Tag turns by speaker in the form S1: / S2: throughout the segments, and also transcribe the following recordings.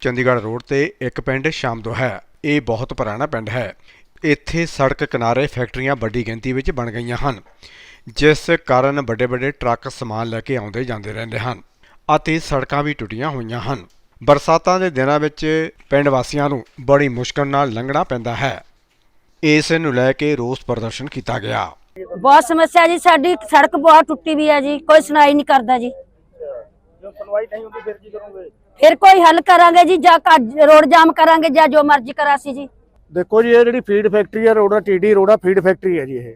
S1: Chandigarh road ਤੇ ਇੱਕ ਪਿੰਡ ਸ਼ਾਮਦੋ ਹੈ। ਇਹ ਬਹੁਤ ਪੁਰਾਣਾ ਪਿੰਡ ਹੈ। ਇੱਥੇ ਸੜਕ ਕਿਨਾਰੇ ਫੈਕਟਰੀਆਂ ਵੱਡੀ ਗਿਣਤੀ ਵਿੱਚ ਬਣ ਗਈਆਂ ਹਨ ਜਿਸ ਕਾਰਨ ਵੱਡੇ-ਵੱਡੇ ਟਰੱਕ ਸਮਾਨ ਲੈ ਕੇ ਆਉਂਦੇ ਜਾਂਦੇ ਰਹਿੰਦੇ ਹਨ ਅਤੇ ਸੜਕਾਂ ਵੀ ਟੁੱਟੀਆਂ ਹੋਈਆਂ ਹਨ। ਬਰਸਾਤਾਂ ਦੇ ਦਿਨਾਂ ਵਿੱਚ ਪਿੰਡ ਵਾਸੀਆਂ ਨੂੰ ਬੜੀ ਮੁਸ਼ਕਲ ਨਾਲ ਲੰਘਣਾ ਪੈਂਦਾ ਹੈ। ਇਸ ਨੂੰ ਲੈ ਕੇ ਰੋਸ ਪ੍ਰਦਰਸ਼ਨ ਕੀਤਾ ਗਿਆ।
S2: ਬਹੁਤ ਸਮੱਸਿਆ ਜੀ ਸਾਡੀ ਸੜਕ ਬਹੁਤ ਟੁੱਟੀ ਵੀ ਹੈ ਜੀ ਕੋਈ ਸੁਣਾਈ ਨਹੀਂ ਕਰਦਾ ਜੀ।
S3: ਜੋ ਸੁਣਵਾਈ ਨਹੀਂ ਹੁੰਦੀ ਫਿਰ ਕੀ ਕਰੋਗੇ?
S2: ਫਿਰ ਕੋਈ ਹੱਲ ਕਰਾਂਗੇ ਜੀ, ਜਾਂ ਕੱਜ- ਰੋਡ ਜਾਮ ਕਰਾਂਗੇ, ਜਾਂ ਜੋ ਮਰਜ਼ੀ ਕਰਾਸੀ ਜੀ।
S3: ਦੇਖੋ ਜੀ, ਇਹ ਜਿਹੜੀ ਫੀਡ ਫੈਕਟਰੀ ਹੈ Rora TD Rora feed factory ਹੈ ਜੀ ਇਹ।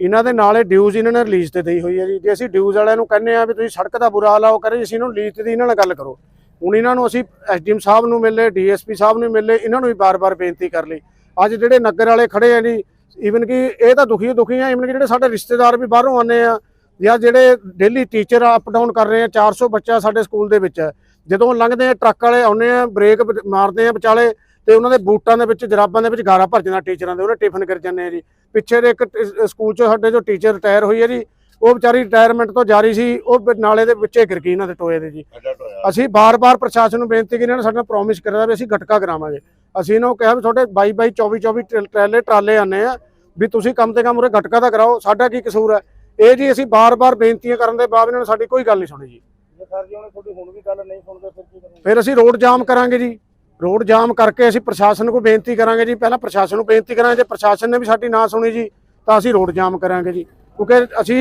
S3: ਇਹਨਾਂ ਦੇ ਨਾਲ ਇਹ ਡਿਊਜ਼ ਇਹਨਾਂ ਨੇ ਰਿਲੀਜ਼ ਤੇ ਦੇਈ ਹੋਈ ਹੈ ਜੀ। ਜੇ ਅਸੀਂ ਡਿਊਜ਼ ਵਾਲਿਆਂ ਨੂੰ ਕਹਿੰਦੇ ਆ ਵੀ ਤੁਸੀਂ ਸੜਕ ਦਾ ਬੁਰਾ ਹਾਲ ਆ, ਉਹ ਕਰੇ, ਅਸੀਂ ਇਹਨੂੰ ਰਿਲੀਜ਼ ਤੇ ਦੀ ਇਹਨਾਂ ਨਾਲ ਗੱਲ ਕਰੋ। ਹੁਣ ਇਹਨਾਂ ਨੂੰ ਅਸੀਂ ਐਸਡੀਐਮ ਸਾਹਿਬ ਨੂੰ ਮਿਲੇ, ਡੀਐਸਪੀ ਸਾਹਿਬ ਨੂੰ ਮਿਲੇ, ਇਹਨਾਂ ਨੂੰ ਵੀ ਬਾਰ-ਬਾਰ ਬੇਨਤੀ ਕਰ ਲਈ। ਅੱਜ ਜਿਹੜੇ ਨਗਰ ਵਾਲੇ ਖੜੇ ਆ ਜੀ ਈਵਨ ਕਿ ਇਹ ਤਾਂ ਦੁਖੀ ਦੁਖੀ ਆ ਈਵਨ ਕਿ ਜਿਹੜੇ ਸਾਡੇ ਰਿਸ਼ਤੇਦਾਰ ਵੀ ਬਾਹਰੋਂ ਆਉਂਦੇ ਆ, ਜਾਂ ਜਿਹੜੇ ਡੇਲੀ ਟੀਚਰ ਅਪ ਡਾਊਨ ਕਰ ਰਹੇ ਆ 400 ਬੱਚਾ ਸਾਡੇ ਸਕੂਲ ਦੇ ਵਿੱਚ। ਹੈ ਜਦੋਂ ਲੰਘਦੇ ਆ ਟਰੱਕ ਵਾਲੇ ਆਉਂਦੇ ਆ ਬ੍ਰੇਕ ਮਾਰਦੇ ਆ ਵਿਚਾਲੇ ਤੇ ਉਹਨਾਂ ਦੇ ਬੂਟਾਂ ਦੇ ਵਿੱਚ ਜਰਾਬਾਂ ਦੇ ਵਿੱਚ ਗਾਰਾ ਭਰ ਜਾਂਦਾ ਟੀਚਰਾਂ ਦੇ ਉਹਨੇ ਟਿਫਨ ਕਰ ਜਾਂਦੇ ਆ ਜੀ। ਪਿੱਛੇ ਦੇ ਇੱਕ ਸਕੂਲ 'ਚ ਸਾਡੇ ਜੋ ਟੀਚਰ ਰਿਟਾਇਰ ਹੋਈ ਹੈ ਜੀ ਉਹ ਵਿਚਾਰੀ ਰਿਟਾਇਰਮੈਂਟ ਤੋਂ ਜਾਰੀ ਸੀ ਉਹ ਨਾਲੇ ਦੇ ਵਿੱਚੇ ਗਿਰ ਗਈ ਇਹਨਾਂ ਦੇ ਟੋਏ ਦੇ ਜੀ। ਅਸੀਂ ਬਾਰ-ਬਾਰ ਪ੍ਰਸ਼ਾਸਨ ਨੂੰ ਬੇਨਤੀ ਕੀਤੀ ਇਹਨਾਂ ਨੇ ਸਾਡੇ ਨਾਲ ਪ੍ਰੋਮਿਸ ਕਰਿਆ ਵੀ ਅਸੀਂ ਗਟਕਾ ਕਰਾਵਾਂਗੇ। ਅਸੀਂ ਇਹਨਾਂ ਨੂੰ ਕਿਹਾ ਵੀ ਤੁਹਾਡੇ 22 22 24 24 ਟਰ- ਟਰਾਲੇ ਟਰਾਲੇ ਆਨੇ ਆ ਵੀ ਤੁਸੀਂ ਕਮ ਤੇ ਕਮ ਉਰੇ ਗਟਕਾ ਤਾਂ ਕਰਾਓ ਸਾਡਾ ਕੀ ਕਸੂਰ ਹੈ? ਇਹ ਜੀ ਅਸੀਂ ਬਾਰ-ਬਾਰ ਬੇਨਤੀਆਂ ਕਰਨ ਦੇ ਬਾਅਦ ਇਹਨਾਂ ਨੇ ਸਾਡੀ ਕੋਈ ਗੱਲ ਨਹੀਂ ਸੁਣੀ ਜੇ।
S4: ਸਰ ਜੀ ਉਹਨੇ ਤੁਹਾਡੀ ਹੁਣ ਵੀ ਗੱਲ ਨਹੀਂ ਸੁਣਦੇ ਫਿਰ ਕੀ ਕਰੋਗੇ
S3: ਫਿਰ ਅਸੀਂ ਰੋਡ ਜਾਮ ਕਰਾਂਗੇ ਜੀ। ਰੋਡ ਜਾਮ ਕਰਕੇ ਅਸੀਂ ਪ੍ਰਸ਼ਾਸਨ ਨੂੰ ਬੇਨਤੀ ਕਰਾਂਗੇ ਜੀ। ਪਹਿਲਾਂ ਪ੍ਰਸ਼ਾਸਨ ਨੂੰ ਬੇਨਤੀ ਕਰਾਂਗੇ ਜੇ ਪ੍ਰਸ਼ਾਸਨ ਨੇ ਵੀ ਸਾਡੀ ਨਾ ਸੁਣੀ ਜੀ ਤਾਂ ਅਸੀਂ ਰੋਡ ਜਾਮ ਕਰਾਂਗੇ ਜੀ। ਕਿਉਂਕਿ ਅਸੀਂ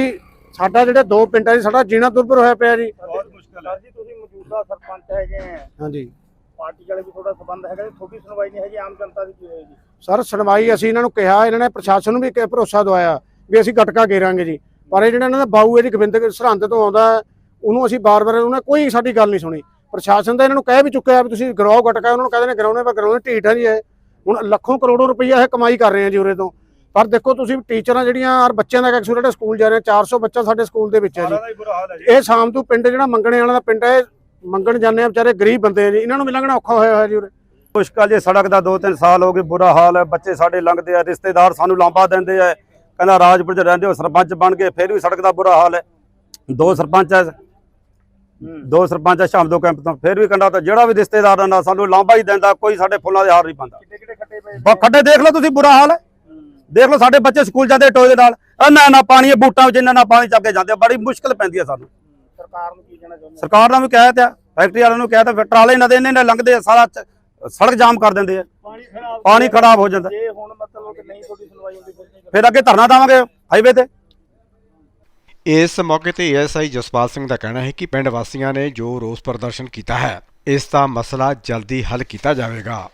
S3: ਸਾਡਾ ਜਿਹੜੇ ਦੋ ਪਿੰਡਾਂ 'ਚ ਸਾਡਾ ਜੀਣਾ ਦੁਰਭਰ ਹੋਇਆ ਪਿਆ ਜੀ।
S4: ਬਹੁਤ ਮੁਸ਼ਕਲ ਹੈ। ਸਰ ਜੀ ਤੁਸੀਂ ਮੌਜੂਦਾ ਸਰਪੰਚ ਹੈਗੇ ਆ।
S3: ਹਾਂਜੀ।
S4: ਪਾਰਟੀ ਵਾਲੇ ਵੀ ਤੁਹਾਡਾ ਸਬੰਧ ਹੈਗਾ ਜੀ ਤੁਹਾਡੀ ਸੁਣਵਾਈ ਨਹੀਂ ਹੈਗੀ ਆਮ ਜਨਤਾ ਦੀ ਕੀ ਹੋਏਗੀ?
S3: ਸਰ ਸੁਣਵਾਈ ਅਸੀਂ ਇਹਨਾਂ ਨੂੰ ਕਿਹਾ ਇਹਨਾਂ ਨੇ ਪ੍ਰਸ਼ਾਸਨ ਨੂੰ ਵੀ ਭਰੋਸਾ ਦਵਾਇਆ ਵੀ ਅਸੀਂ ਗਟਕਾ ਗੇਰਾਂਗੇ ਜੀ। ਪਰ ਇਹ ਜਿਹੜਾ ਇਹਨਾਂ ਦਾ ਬਾਊ ਹੈ ਜੀ ਗੋਬਿੰਦ ਸਰਹੰਦ ਤੋਂ ਆਉਂਦਾ ਉਹਨੂੰ ਅਸੀਂ ਬਾਰ-ਬਾਰ ਉਹਨੇ ਕੋਈ ਸਾਡੀ ਗੱਲ ਨਹੀਂ ਸੁਣੀ। ਪ੍ਰਸ਼ਾਸਨ ਤਾਂ ਇਹਨਾਂ ਨੂੰ ਕਹਿ ਵੀ ਚੁੱਕਿਆ ਵੀ ਤੁਸੀਂ ਗਰਾਓ ਗਟਕਾ ਉਹਨਾਂ ਨੂੰ ਕਹਿੰਦੇ ਨੇ ਗਰਾਉਣੇ ਪਰ ਗਰਾਉਣੇ ਢੀਠ ਹੈ ਜੀ ਇਹ। ਹੁਣ ਲੱਖੋਂ ਕਰੋੜੋਂ ਰੁਪਈਆ ਇਹ ਕਮਾਈ ਕਰ ਰਹੇ ਆ ਜੀ ਉਰੇ ਤੋਂ। ਪਰ ਦੇਖੋ ਤੁਸੀਂ ਟੀਚਰਾਂ ਜਿਹੜੀਆਂ ਔਰ ਬੱਚਿਆਂ ਦਾ ਜਿਹੜੇ ਸਕੂਲ ਜਾ ਰਹੇ ਆ 400 ਬੱਚਾ ਸਾਡੇ ਸਕੂਲ ਦੇ ਵਿੱਚ ਹੈ ਜੀ।
S4: ਦਾ
S3: ਇਹ ਸ਼ਾਮ ਤੋਂ ਪਿੰਡ ਜਿਹੜਾ ਮੰਗਣੇ ਵਾਲਾ ਦਾ ਪਿੰਡ ਹੈ ਇਹ ਮੰਗਣ ਜਾਂਦੇ ਆ ਵਿਚਾਰੇ ਗਰੀਬ ਬੰਦੇ ਆ ਜੀ। ਇਹਨਾਂ ਨੂੰ ਵੀ ਲੰਘਣਾ ਔਖਾ ਹੋਇਆ ਹੋਇਆ ਜੀ ਉਰੇ।
S5: ਮੁਸ਼ਕਲ ਜੇ ਸੜਕ ਦਾ 2-3 ਸਾਲ ਹੋ ਗਏ ਬੁਰਾ ਹਾਲ ਹੈ ਬੱਚੇ ਸਾਡੇ ਲੰਘਦੇ ਆ ਰਿਸ਼ਤੇਦਾਰ ਸਾਨੂੰ ਲਾਂਬਾ ਦਿੰਦੇ ਆ। ਕਹਿੰਦਾ ਰਾਜਪੁਰ ਚ ਰਹਿੰਦੇ ਹੋ ਸਰਪੰਚ ਬਣ ਗਏ ਫਿਰ ਵੀ ਸੜਕ ਦਾ ਬੁਰਾ ਹਾਲ ਹੈ ਦੋ ਸਰਪੰਚ ਹੈ ਦੋ ਸਰਪੰਚ ਸ਼ਾਮ ਦੋ ਕੈਂਪ ਤੋਂ ਫਿਰ ਵੀ ਕੰਡਾ ਤਾਂ ਜਿਹੜਾ ਵੀ ਰਿਸ਼ਤੇਦਾਰ ਆਉਂਦਾ ਸਾਨੂੰ ਲਾਂਬਾ ਹੀ ਦਿੰਦਾ ਕੋਈ ਸਾਡੇ ਫੁੱਲਾਂ ਦੇ ਹਾਰ ਨਹੀਂ ਪਾਉਂਦਾ।
S4: ਕਿੱਡੇ ਕਿੱਡੇ ਖੱਟੇ ਪਏ
S5: ਬਾ ਖੱਡੇ ਦੇਖ ਲਓ ਤੁਸੀਂ ਬੁਰਾ ਹਾਲ ਹੈ। ਦੇਖ ਲਓ ਸਾਡੇ ਬੱਚੇ ਸਕੂਲ ਜਾਂਦੇ ਟੋਏ ਦੇ ਨਾਲ ਇੰਨਾ ਨਾ ਪਾਣੀ ਬੂਟਾਂ ਵਿੱਚ ਇੰਨਾ ਨਾ ਪਾਣੀ ਚੱਕ ਕੇ ਜਾਂਦੇ ਬੜੀ ਮੁਸ਼ਕਲ ਪੈਂਦੀ ਹੈ ਸਾਨੂੰ।
S4: ਸਰਕਾਰ ਨੂੰ ਕੀ ਕਹਿਣਾ ਚਾਹੁੰਦੇ
S5: ਸਰਕਾਰ ਨਾਲ ਵੀ ਕਹਿ ਤਾ ਫੈਕਟਰੀ ਵਾਲਿਆਂ ਨੂੰ ਕਹਿ ਤਾ ਟਰਾਲੇ ਨਾ ਦੇਣੇ ਨੇ ਲੰਘਦੇ ਆ ਸਾਰਾ ਸੜਕ ਜਾਮ ਕਰ ਦਿੰਦੇ ਆ। ਪਾਣੀ ਖਰਾਬ ਹੋ ਜਾਂਦਾ।
S4: ਜੇ ਹੁਣ ਮਤਲਬ ਕਿ ਨਹੀਂ ਤੁਹਾਡੀ ਸੁਣਵਾਈ ਹੁੰਦੀ ਫਿਰ ਕੀ ਕਰੋਗੇ
S5: ਫਿਰ ਅੱਗੇ ਧਰਨਾ ਦੇਵਾਂਗੇ ਹਾਈਵੇ ਤੇ।
S1: ਇਸ ਮੌਕੇ ਤੇ ਐਸਆਈ ਜਸਪਾਲ ਸਿੰਘ ਦਾ ਕਹਿਣਾ ਹੈ ਕਿ ਪਿੰਡ ਵਾਸੀਆਂ ਨੇ ਜੋ ਰੋਸ ਪ੍ਰਦਰਸ਼ਨ ਕੀਤਾ ਹੈ, ਇਸ ਦਾ ਮਸਲਾ ਜਲਦੀ ਹੱਲ ਕੀਤਾ ਜਾਵੇਗਾ।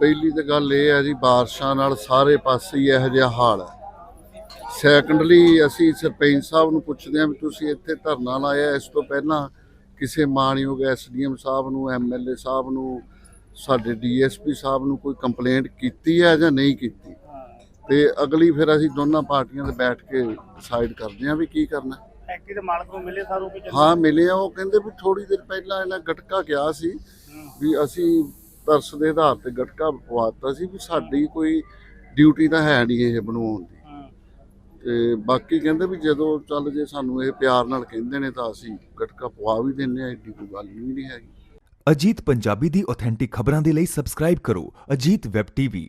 S6: ਪਹਿਲੀ ਤਾਂ ਗੱਲ ਇਹ ਹੈ ਜੀ, ਬਾਰਿਸ਼ਾਂ ਨਾਲ ਸਾਰੇ ਪਾਸੇ ਹੀ ਇਹੋ ਜਿਹਾ ਹਾਲ ਹੈ। ਸੈਕੰਡਲੀ ਅਸੀਂ ਸਰਪੰਚ ਸਾਹਿਬ ਨੂੰ ਪੁੱਛਦੇ ਹਾਂ ਵੀ ਤੁਸੀਂ ਇੱਥੇ ਧਰਨਾ ਲਾਇਆ, ਇਸ ਤੋਂ ਪਹਿਲਾਂ ਕਿਸੇ ਮਾਣਯੋਗ ਐਸਡੀਐਮ ਸਾਹਿਬ ਨੂੰ, ਐਮਐਲਏ ਸਾਹਿਬ ਨੂੰ, ਸਾਡੇ ਡੀਐਸਪੀ ਸਾਹਿਬ ਨੂੰ ਕੋਈ ਕੰਪਲੇਂਟ ਕੀਤੀ ਹੈ ਜਾਂ ਨਹੀਂ ਕੀਤੀ? ਤੇ ਅਗਲੀ ਫਿਰ ਅਸੀਂ ਦੋਨਾਂ ਪਾਰਟੀਆਂ ਦੇ ਬੈਠ ਕੇ ਡਿਸਾਈਡ ਕਰਦੇ ਹਾਂ ਵੀ ਕੀ ਕਰਨਾ।
S4: ਫੈਕਟਰੀ ਦੇ ਮਾਲਕ ਨੂੰ ਮਿਲੇ ਸਾਰੂ ਕਿ
S6: ਹਾਂ ਮਿਲੇ ਆ। ਉਹ ਕਹਿੰਦੇ ਵੀ ਥੋੜੀ ਦੇਰ ਪਹਿਲਾਂ ਇਹਨਾਂ ਗਟਕਾ ਗਿਆ ਸੀ ਵੀ ਅਸੀਂ ਤਰਸ ਦੇ ਆਧਾਰ ਤੇ ਗਟਕਾ ਪਵਾਤਾ ਸੀ ਵੀ ਸਾਡੀ ਕੋਈ ਡਿਊਟੀ ਤਾਂ ਹੈ ਨਹੀਂ ਇਹ ਬਣਵਾਉਣ ਦੀ। ਤੇ ਬਾਕੀ ਕਹਿੰਦੇ ਵੀ ਜਦੋਂ ਚੱਲ ਜੇ ਸਾਨੂੰ ਇਹ ਪਿਆਰ ਨਾਲ ਕਹਿੰਦੇ ਨੇ ਤਾਂ ਅਸੀਂ ਗਟਕਾ ਪਵਾ ਵੀ ਦਿੰਨੇ ਆ ਏਡੀ ਕੋਈ ਗੱਲ ਵੀ ਨਹੀਂ ਹੈਗੀ।
S7: ਅਜੀਤ ਪੰਜਾਬੀ ਦੀ ਆਥੈਂਟਿਕ ਖਬਰਾਂ ਦੇ ਲਈ ਸਬਸਕ੍ਰਾਈਬ ਕਰੋ ਅਜੀਤ ਵੈਬ ਟੀਵੀ